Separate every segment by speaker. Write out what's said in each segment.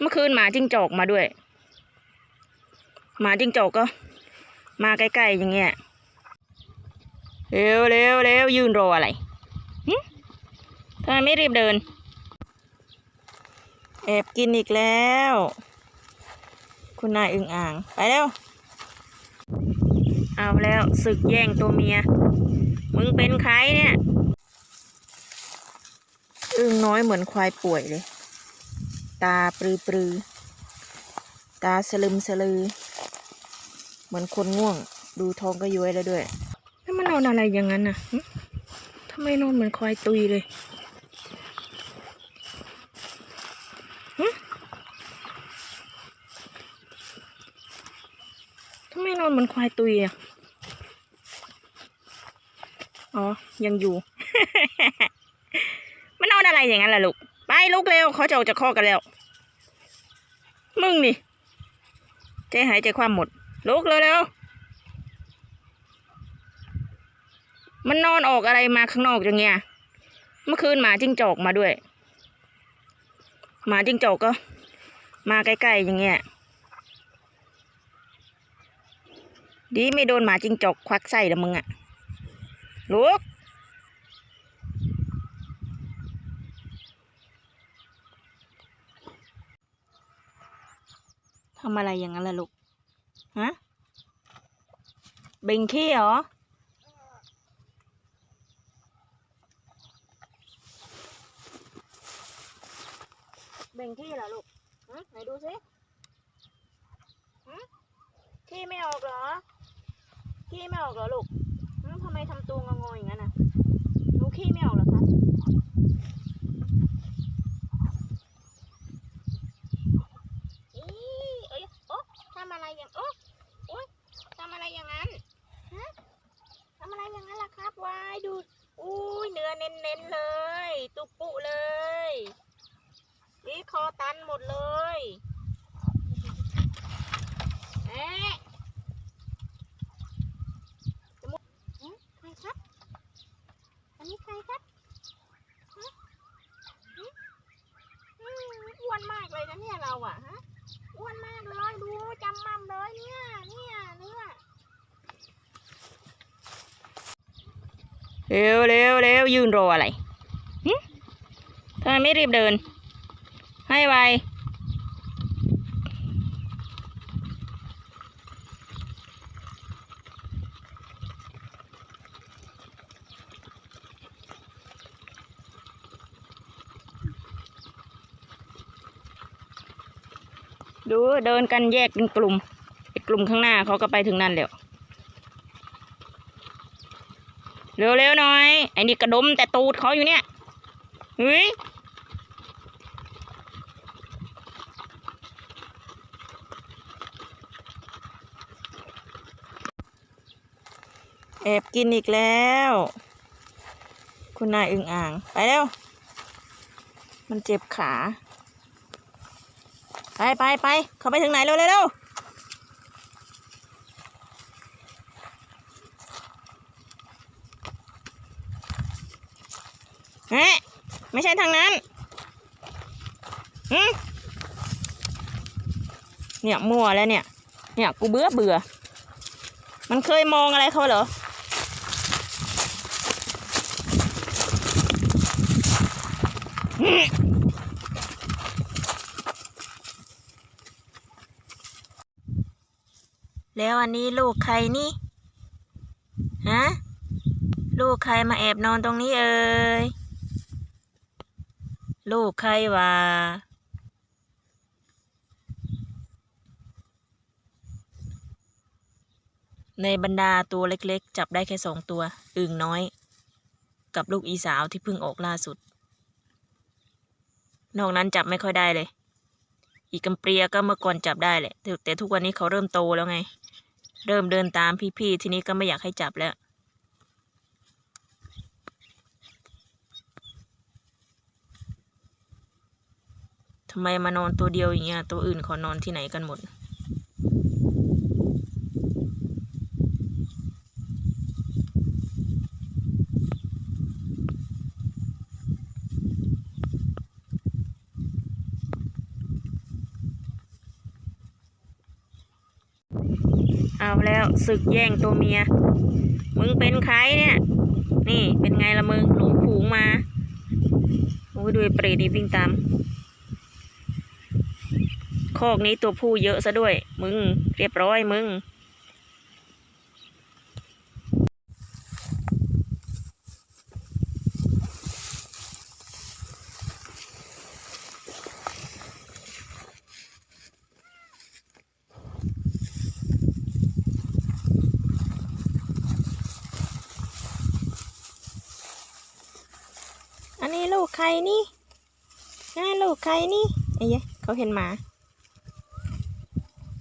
Speaker 1: เมื่อคืนหมาจิ้งจอกมาด้วย หมาจิ้งจอกก็ มาใกล้ๆอย่างเงี้ยเร็วเร็วเร็วยืนรออะไรทำไมไม่รีบเดิน แอบกินอีกแล้ว คุณนายอึ่งอ่าง ไปแล้ว เอาแล้วศึกแย่งตัวเมีย มึงเป็นใครเนี่ย อึ่งน้อยเหมือนควายป่วยเลย ตาปรือปรือตาสลึมสลือ เหมือนคนง่วง ดูท้องก็ย้วยแล้วด้วยแล้วมันนอนอะไรอย่างนั้นน่ะทำไมนอนเหมือนควายตุยเลยทำไมนอนเหมือนควายตุยอะ อ๋อ ยังอยู่ มันนอนอะไรอย่างนั้นล่ะลูก ไปลุกเร็วเขาจะออกจากข้อกันแล้ว มึงนี่ ใจหายใจความหมด ลุกเร็วๆมันนอนออกอะไรมาข้างนอกอย่างเงี้ย เมื่อคืนหมาจิ้งจอกมาด้วย หมาจิ้งจอกก็ มาใกล้ๆอย่างเงี้ย ดีไม่โดนหมาจิ้งจอกควักไส้ละมึงอะลุกำอะไรอย่างนั้นล่ะลูก ฮะ เบ่งขี้เหรอ เบ่งขี้เหรอลูกฮะไหนดูสิฮะขี้ไม่ออกเหรอขี้ไม่ออกเหรอลูกทำไมทำตัวงงๆอย่างนั้นน่ะหนูขี้ไม่ออกเหรอครับ อีเอ้ยโอ๊ะทำอะไรอย่างโอ๊ะโอ๊ยทำอะไรอย่างนั้น ฮะทำอะไรอย่างนั้นล่ะครับวายดู อุ้ยเนื้อเน้นๆเลย ตุปุเลย นี่คอตันหมดเลยเอ๊ะจมูกหึใครครับ อันนี้ใครครับฮะหึอืมอ้วนมากเลยนะเนี่ยเราอะฮะ อ้วนมากเลยดูจำมั่มเลยเนี่ย เนี่ยเนี่ย เร็วเร็วเร็วยืนรออะไรทำไมไม่รีบเดิน ให้ไวดูเดินกันแยกเป็นกลุ่มไอ้กลุ่มข้างหน้าเขาก็ไปถึงนั่นแล้ว เร็วๆหน่อย ไอ้นี่กระดมแต่ตูดเขาอยู่เนี่ยเฮ้ยแอบกินอีกแล้ว คุณนายอึ่งอ่าง ไปแล้วมันเจ็บขา ไปไปไปเขาไปถึงไหนเร็วเร็ว เฮ้ไม่ใช่ทางนั้นเนี่ยมั่วแล้วเนี่ย เนี่ยกูเบื่อเบื่อ มันเคยมองอะไรเขาเหรอ แล้วอันนี้ลูกใครนี่ ฮะ ลูกใครมาแอบนอนตรงนี้เอ่ย ลูกใครวะในบรรดาตัวเล็กๆ จับได้แค่สองตัว อึ่งน้อย กับลูกอีสาวที่เพิ่งออกล่าสุด นอกนั้นจับไม่ค่อยได้เลย อีกกำเปรียก็เมื่อก่อนจับได้แหละแต่แต่ทุกวันนี้เขาเริ่มโตแล้วไง เริ่มเดินตามพี่ๆ ทีนี้ก็ไม่อยากให้จับแล้ว ทำไมมานอนตัวเดียวอย่างเงี้ย ตัวอื่นเขานอนที่ไหนกันหมด เอาแล้วศึกแย่งตัวเมีย มึงเป็นใครเนี่ย นี่เป็นไงละมึงหลงผูงมา โอ้ยดูเปรตนี่วิ่งตาม คอกนี้ตัวผู้เยอะซะด้วย มึง เรียบร้อยมึง อันนี้ลูกใครนี่นี่ลูกใครนี่ไอ้เหี้ยเขาเห็นหมา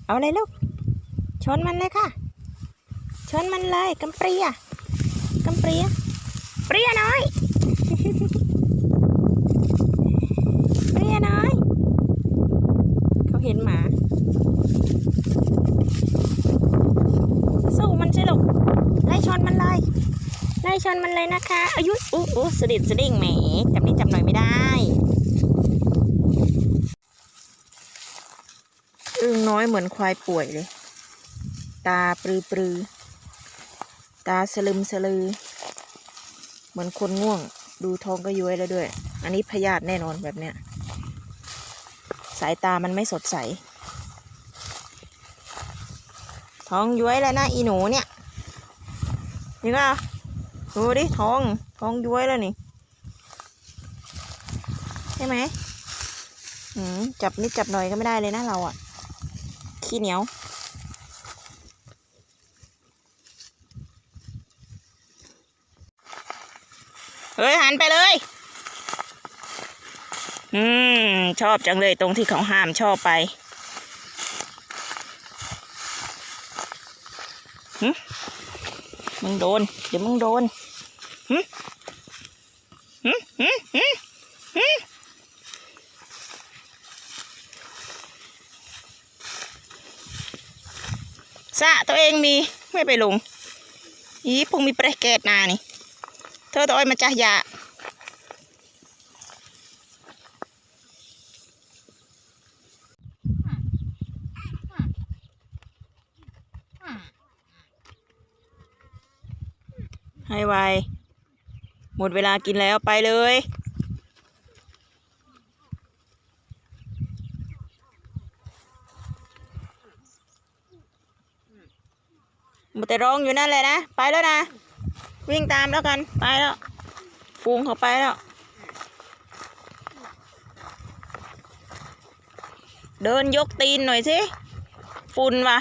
Speaker 1: เอาเลยลูก ชนมันเลยค่ะ ชนมันเลยกำเปรียกำเปรียเปรียน้อยเปรียน้อย เขาเห็นหมา สู้มันสิลูกไล่ชนมันเลยไล่ชนมันเลยนะคะอายุอู้อู้สดิดสดิ่งแหมจับนิดจับหน่อยไม่ได้ อึ้งน้อยเหมือนควายป่วยเลย ตาปรือปรือตาสลึมสลือ เหมือนคนง่วง ดูท้องก็ย้วยแล้วด้วย อันนี้พยาธิแน่นอนแบบเนี้ย สายตามันไม่สดใส ท้องย้วยแล้วนะอีหนูเนี่ย นี่ก็ดูดิท้อง ท้องย้วยแล้วนี่ ใช่ไหมอืมจับนิดจับหน่อยก็ไม่ได้เลยนะเราอะ ขี้เหนียว เฮ้ย หันไปเลย อืม ชอบจังเลยตรงที่เขาห้ามชอบไปมึงโดน เดี๋ยวมึงโดนหึหึหึหึ สะตัวเองมีไม่ไปลงอีพงมีประเกตนานี่เธอตัวอ้อยมาจ่ายาให้ไวหมดเวลากินแล้วไปเลย มันแต่ ร้องอยู่นั่นเลยนะ ไปแล้วนะ วิ่งตามแล้วกัน ไปแล้ว ฟูงเขาไปแล้ว เดินยกตีนหน่อยสิ ฝุ่นวะ